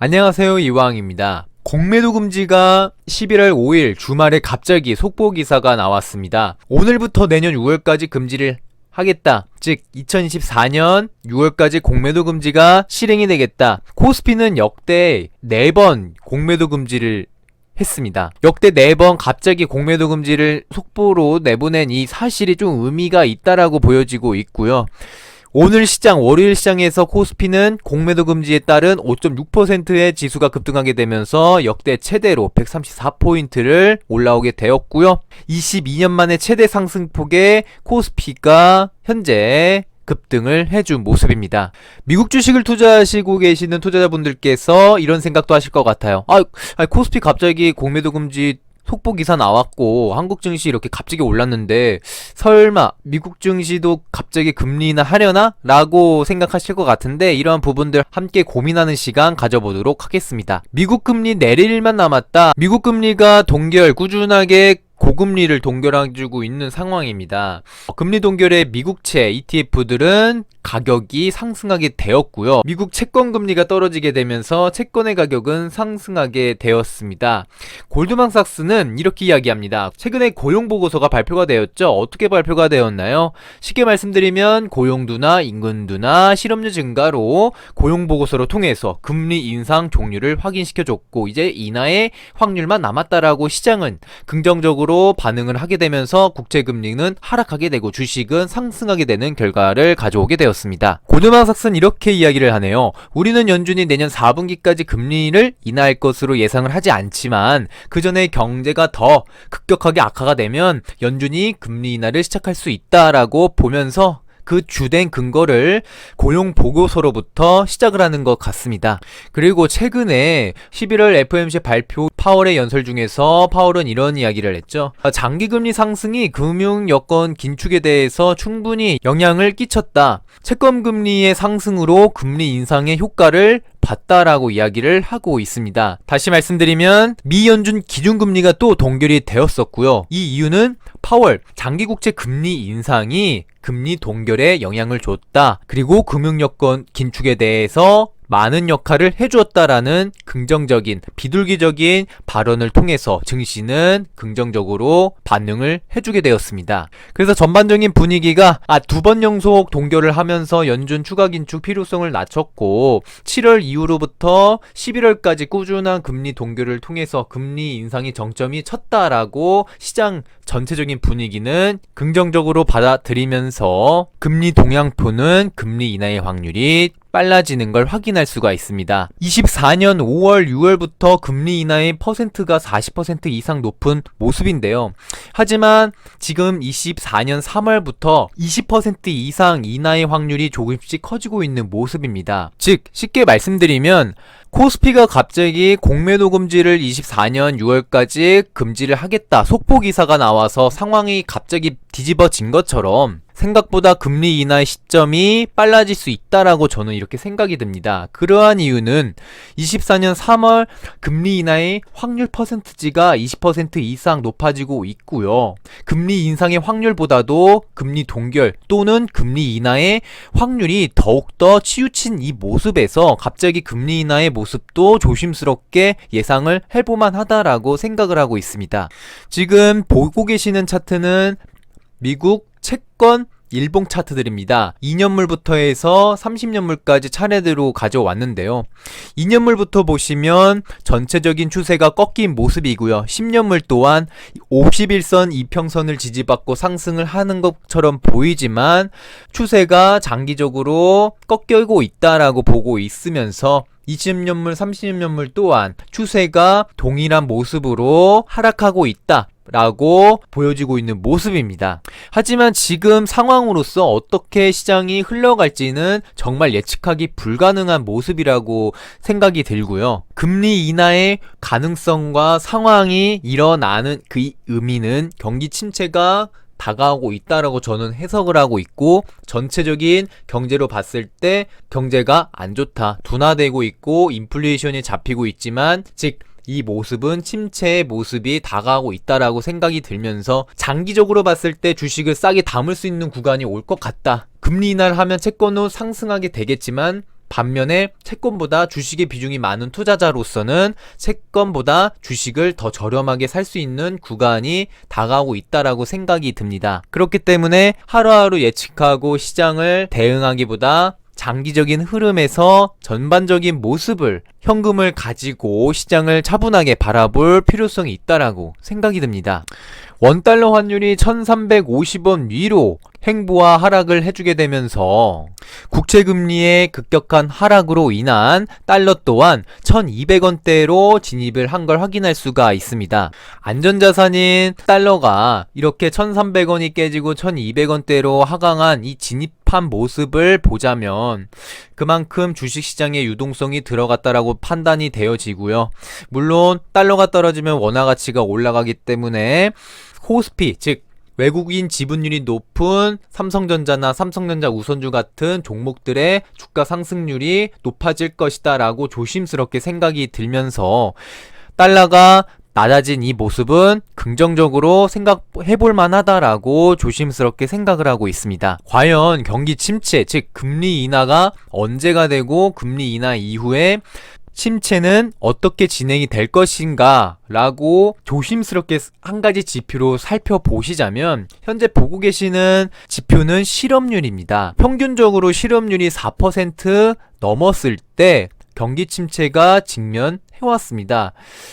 안녕하세요 이왕입니다. 공매도 금지가 11월 5일 주말에 갑자기 속보 기사가 나왔습니다. 오늘부터 내년 6월까지 금지를 하겠다. 즉 2024년 6월까지 공매도 금지가 실행이 되겠다. 코스피는 역대 4번 공매도 금지를 했습니다. 역대 4번 갑자기 공매도 금지를 속보로 내보낸 이 사실이 좀 의미가 있다라고 보여지고 있고요. 오늘 시장 월요일 시장에서 코스피는 공매도 금지에 따른 5.6%의 지수가 급등하게 되면서 역대 최대로 134포인트를 올라오게 되었고요. 22년 만에 최대 상승폭의 코스피가 현재 급등을 해준 모습입니다. 미국 주식을 투자하시고 계시는 투자자분들께서 이런 생각도 하실 것 같아요. 아, 아 코스피 갑자기 공매도 금지 속보 기사 나왔고 한국 증시 이렇게 갑자기 올랐는데 설마 미국 증시도 갑자기 금리나 하려나? 라고 생각하실 것 같은데 이러한 부분들 함께 고민하는 시간 가져보도록 하겠습니다. 미국 금리 내릴 일만 남았다. 미국 금리가 동결 꾸준하게 고금리를 동결해주고 있는 상황입니다. 금리 동결의 미국채 ETF들은 가격이 상승하게 되었고요. 미국 채권 금리가 떨어지게 되면서 채권의 가격은 상승하게 되었습니다. 골드만삭스는 이렇게 이야기합니다. 최근에 고용 보고서가 발표가 되었죠. 어떻게 발표가 되었나요? 쉽게 말씀드리면 고용도나 인근도나 실업률 증가로 고용 보고서를 통해서 금리 인상 종류를 확인시켜 줬고 이제 인하의 확률만 남았다라고 시장은 긍정적으로 반응을 하게 되면서 국채 금리는 하락하게 되고 주식은 상승하게 되는 결과를 가져오게 되었습니다. 되었습니다. 고드망삭스는 이렇게 이야기를 하네요. 우리는 연준이 내년 4분기까지 금리를 인하할 것으로 예상을 하지 않지만 그 전에 경제가 더 급격하게 악화가 되면 연준이 금리 인하를 시작할 수 있다라고 보면서 그 주된 근거를 고용 보고서로부터 시작을 하는 것 같습니다. 그리고 최근에 11월 FOMC 발표 파월의 연설 중에서 파월은 이런 이야기를 했죠. 장기금리 상승이 금융 여건 긴축에 대해서 충분히 영향을 끼쳤다. 채권 금리의 상승으로 금리 인상의 효과를 봤다라고 이야기를 하고 있습니다. 다시 말씀드리면 미 연준 기준금리가 또 동결이 되었었고요. 이 이유는 파월 장기국채 금리 인상이 금리 동결에 영향을 줬다. 그리고 금융여건 긴축에 대해서 많은 역할을 해주었다라는 긍정적인 비둘기적인 발언을 통해서 증시는 긍정적으로 반응을 해주게 되었습니다. 그래서 전반적인 분위기가 아, 두 번 연속 동결을 하면서 연준 추가 긴축 필요성을 낮췄고 7월 이후로부터 11월까지 꾸준한 금리 동결을 통해서 금리 인상이 정점이 쳤다라고 시장 전체적인 분위기는 긍정적으로 받아들이면서 금리 동향표는 금리 인하의 확률이 빨라지는 걸 확인할 수가 있습니다. 24년 5월, 6월부터 금리 인하의 퍼센트가 40% 이상 높은 모습인데요. 하지만 지금 24년 3월부터 20% 이상 인하의 확률이 조금씩 커지고 있는 모습입니다. 즉, 쉽게 말씀드리면 코스피가 갑자기 공매도 금지를 24년 6월까지 금지를 하겠다 속보 기사가 나와서 상황이 갑자기 뒤집어진 것처럼 생각보다 금리 인하의 시점이 빨라질 수 있다라고 저는 이렇게 생각이 듭니다. 그러한 이유는 24년 3월 금리 인하의 확률 퍼센트지가 20% 이상 높아지고 있고요. 금리 인상의 확률보다도 금리 동결 또는 금리 인하의 확률이 더욱더 치우친 이 모습에서 갑자기 금리 인하의 모습도 조심스럽게 예상을 해보만 하다라고 생각을 하고 있습니다. 지금 보고 계시는 차트는 미국 채권 일봉 차트들입니다. 2년물부터 해서 30년물까지 차례대로 가져왔는데요. 2년물부터 보시면 전체적인 추세가 꺾인 모습이고요. 10년물 또한 51선 이평선을 지지받고 상승을 하는 것처럼 보이지만 추세가 장기적으로 꺾이고 있다라고 보고 있으면서 20년물, 30년물 또한 추세가 동일한 모습으로 하락하고 있다. 라고 보여지고 있는 모습입니다. 하지만 지금 상황으로서 어떻게 시장이 흘러갈지는 정말 예측하기 불가능한 모습이라고 생각이 들고요. 금리 인하의 가능성과 상황이 일어나는 그 의미는 경기 침체가 다가오고 있다라고 저는 해석을 하고 있고 전체적인 경제로 봤을 때 경제가 안 좋다 둔화되고 있고 인플레이션이 잡히고 있지만 즉 이 모습은 침체의 모습이 다가오고 있다라고 생각이 들면서 장기적으로 봤을 때 주식을 싸게 담을 수 있는 구간이 올 것 같다. 금리 인하를 하면 채권도 상승하게 되겠지만 반면에 채권보다 주식의 비중이 많은 투자자로서는 채권보다 주식을 더 저렴하게 살 수 있는 구간이 다가오고 있다라고 생각이 듭니다. 그렇기 때문에 하루하루 예측하고 시장을 대응하기보다 장기적인 흐름에서 전반적인 모습을 현금을 가지고 시장을 차분하게 바라볼 필요성이 있다라고 생각이 듭니다. 원달러 환율이 1350원 위로 행보와 하락을 해주게 되면서 국채 금리의 급격한 하락으로 인한 달러 또한 1200원대로 진입을 한 걸 확인할 수가 있습니다. 안전자산인 달러가 이렇게 1300원이 깨지고 1200원대로 하강한 이 진입 한 모습을 보자면 그만큼 주식시장의 유동성이 들어갔다라고 판단이 되어지고요. 물론 달러가 떨어지면 원화 가치가 올라가기 때문에 코스피 즉 외국인 지분율이 높은 삼성전자나 삼성전자 우선주 같은 종목들의 주가 상승률이 높아질 것이다라고 조심스럽게 생각이 들면서 달러가 낮아진 이 모습은 긍정적으로 생각해 볼 만하다라고 조심스럽게 생각을 하고 있습니다. 과연 경기 침체, 즉 금리 인하가 언제가 되고 금리 인하 이후에 침체는 어떻게 진행이 될 것인가 라고 조심스럽게 한 가지 지표로 살펴보시자면 현재 보고 계시는 지표는 실업률입니다. 평균적으로 실업률이 4% 넘었을 때 경기 침체가 직면 해왔습니다.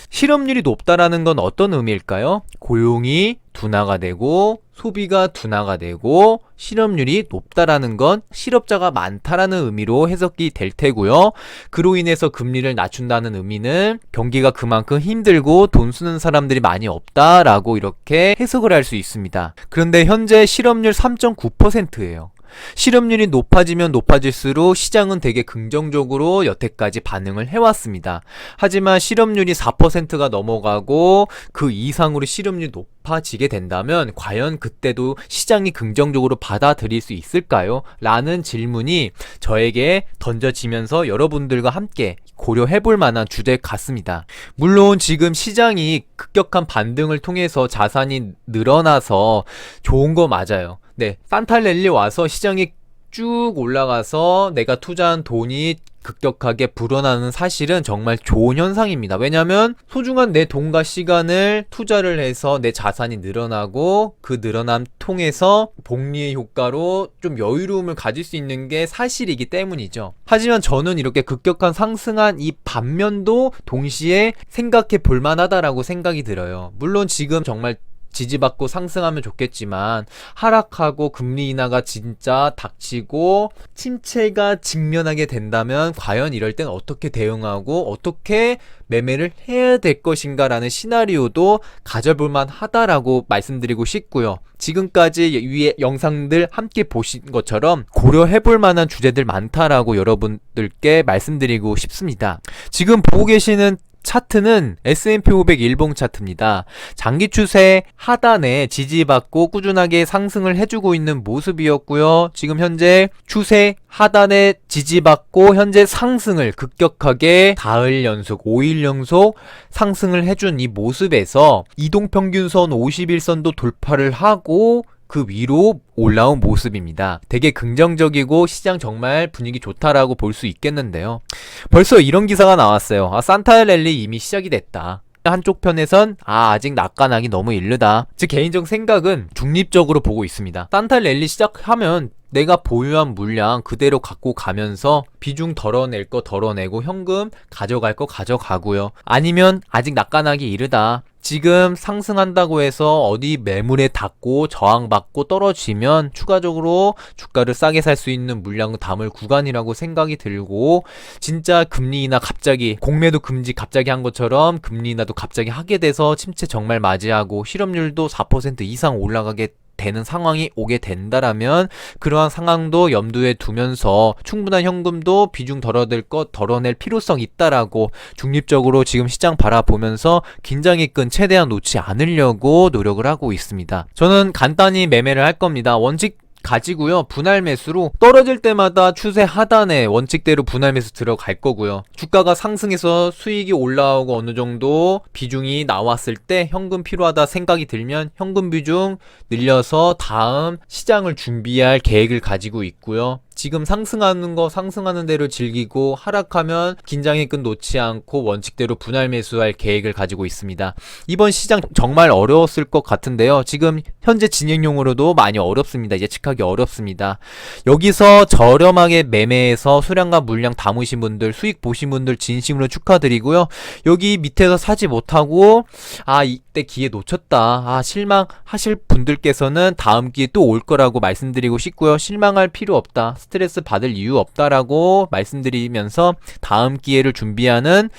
실업률이 높다라는 건 어떤 의미일까요? 고용이 둔화가 되고 소비가 둔화가 되고 실업률이 높다라는 건 실업자가 많다라는 의미로 해석이 될 테고요. 그로 인해서 금리를 낮춘다는 의미는 경기가 그만큼 힘들고 돈 쓰는 사람들이 많이 없다라고 이렇게 해석을 할 수 있습니다. 그런데 현재 실업률 3.9%예요. 실업률이 높아지면 높아질수록 시장은 되게 긍정적으로 여태까지 반응을 해왔습니다. 하지만 실업률이 4%가 넘어가고 그 이상으로 실업률이 높아지게 된다면 과연 그때도 시장이 긍정적으로 받아들일 수 있을까요? 라는 질문이 저에게 던져지면서 여러분들과 함께 고려해 볼 만한 주제 같습니다. 물론 지금 시장이 급격한 반등을 통해서 자산이 늘어나서 좋은 거 맞아요. 네, 산탈 랠리 와서 시장이 쭉 올라가서 내가 투자한 돈이 급격하게 불어나는 사실은 정말 좋은 현상입니다. 왜냐하면 소중한 내 돈과 시간을 투자를 해서 내 자산이 늘어나고 그 늘어남 통해서 복리의 효과로 좀 여유로움을 가질 수 있는 게 사실이기 때문이죠. 하지만 저는 이렇게 급격한 상승한 이 반면도 동시에 생각해 볼 만하다라고 생각이 들어요. 물론 지금 정말 지지받고 상승하면 좋겠지만 하락하고 금리 인하가 진짜 닥치고 침체가 직면하게 된다면 과연 이럴 땐 어떻게 대응하고 어떻게 매매를 해야 될 것인가라는 시나리오도 가져볼 만하다라고 말씀드리고 싶고요. 지금까지 위에 영상들 함께 보신 것처럼 고려해 볼 만한 주제들 많다라고 여러분들께 말씀드리고 싶습니다. 지금 보고 계시는 차트는 S&P 500 일봉 차트입니다. 장기 추세 하단에 지지받고 꾸준하게 상승을 해주고 있는 모습이었고요. 지금 현재 추세 하단에 지지받고 현재 상승을 급격하게 다흘 연속, 5일 연속 상승을 해준 이 모습에서 이동평균선 51선도 돌파를 하고 그 위로 올라온 모습입니다. 되게 긍정적이고 시장 정말 분위기 좋다라고 볼 수 있겠는데요. 벌써 이런 기사가 나왔어요. 아, 산타 랠리 이미 시작이 됐다. 한쪽 편에선 아 아직 낙관하기 너무 이르다. 제 개인적 생각은 중립적으로 보고 있습니다. 산타 랠리 시작하면 내가 보유한 물량 그대로 갖고 가면서 비중 덜어낼 거 덜어내고 현금 가져갈 거 가져가고요. 아니면 아직 낙관하기 이르다. 지금 상승한다고 해서 어디 매물에 닿고 저항받고 떨어지면 추가적으로 주가를 싸게 살 수 있는 물량을 담을 구간이라고 생각이 들고 진짜 금리 인하 갑자기 공매도 금지 갑자기 한 것처럼 금리 인하도 갑자기 하게 돼서 침체 정말 맞이하고 실업률도 4% 이상 올라가게 되는 상황이 오게 된다라면 그러한 상황도 염두에 두면서 충분한 현금도 비중 덜어낼 것 덜어낼 필요성 있다라고 중립적으로 지금 시장 바라보면서 긴장의 끈 최대한 놓지 않으려고 노력을 하고 있습니다. 저는 간단히 매매를 할 겁니다. 원칙 가지고요. 분할 매수로 떨어질 때마다 추세 하단에 원칙대로 분할 매수 들어갈 거고요. 주가가 상승해서 수익이 올라오고 어느 정도 비중이 나왔을 때 현금 필요하다 생각이 들면 현금 비중 늘려서 다음 시장을 준비할 계획을 가지고 있고요. 지금 상승하는 거 상승하는 대로 즐기고 하락하면 긴장의 끈 놓지 않고 원칙대로 분할 매수할 계획을 가지고 있습니다. 이번 시장 정말 어려웠을 것 같은데요. 지금 현재 진행용으로도 많이 어렵습니다. 예측하기 어렵습니다. 여기서 저렴하게 매매해서 수량과 물량 담으신 분들, 수익 보신 분들 진심으로 축하드리고요. 여기 밑에서 사지 못하고 아 이때 기회 놓쳤다. 아 실망하실 분들께서는 다음 기회 또 올 거라고 말씀드리고 싶고요. 실망할 필요 없다. 스트레스 받을 이유 없다라고 말씀드리면서 다음 기회를 준비하는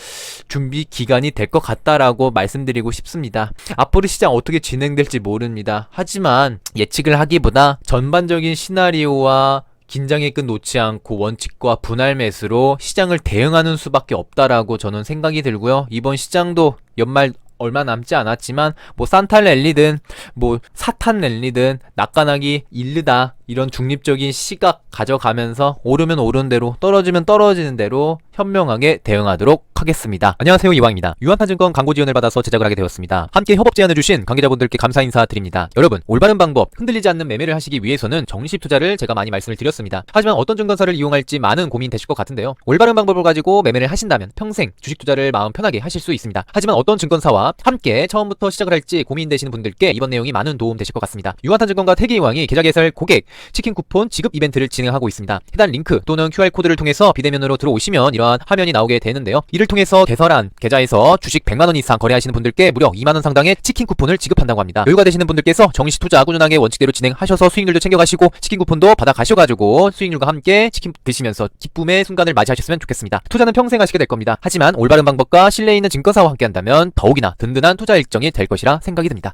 준비 기간이 될 것 같다라고 말씀드리고 싶습니다. 앞으로 시장 어떻게 진행될지 모릅니다. 하지만 예측을 하기보다 전반적인 시나리오와 긴장의 끈 놓지 않고 원칙과 분할 매수로 시장을 대응하는 수밖에 없다라고 저는 생각이 들고요. 이번 시장도 연말 얼마 남지 않았지만 뭐 산탈 랠리든 뭐 사탄 랠리든 낙관하기 일르다 이런 중립적인 시각 가져가면서 오르면 오른 대로 떨어지면 떨어지는 대로 현명하게 대응하도록 하겠습니다. 안녕하세요 이왕입니다. 유한탄증권 광고 지원을 받아서 제작을 하게 되었습니다. 함께 협업 제안해주신 관계자분들께 감사 인사드립니다. 여러분 올바른 방법 흔들리지 않는 매매를 하시기 위해서는 정식 투자를 제가 많이 말씀을 드렸습니다. 하지만 어떤 증권사를 이용할지 많은 고민 되실 것 같은데요. 올바른 방법을 가지고 매매를 하신다면 평생 주식 투자를 마음 편하게 하실 수 있습니다. 하지만 어떤 증권사와 함께 처음부터 시작을 할지 고민되시는 분들께 이번 내용이 많은 도움 되실 것 같습니다. 유한탄증권과 태기이왕이 계좌 개설 고객 치킨 쿠폰 지급 이벤트를 진행하고 있습니다. 해당 링크 또는 QR코드를 통해서 비대면으로 들어오시면 이러한 화면이 나오게 되는데요. 이를 통해서 개설한 계좌에서 주식 100만원 이상 거래하시는 분들께 무려 2만원 상당의 치킨 쿠폰을 지급한다고 합니다. 여유가 되시는 분들께서 정시 투자 꾸준하게 원칙대로 진행하셔서 수익률도 챙겨가시고 치킨 쿠폰도 받아가셔가지고 수익률과 함께 치킨 드시면서 기쁨의 순간을 맞이하셨으면 좋겠습니다. 투자는 평생 하시게 될 겁니다. 하지만 올바른 방법과 신뢰 있는 증권사와 함께 한다면 더욱이나 든든한 투자 일정이 될 것이라 생각이 듭니다.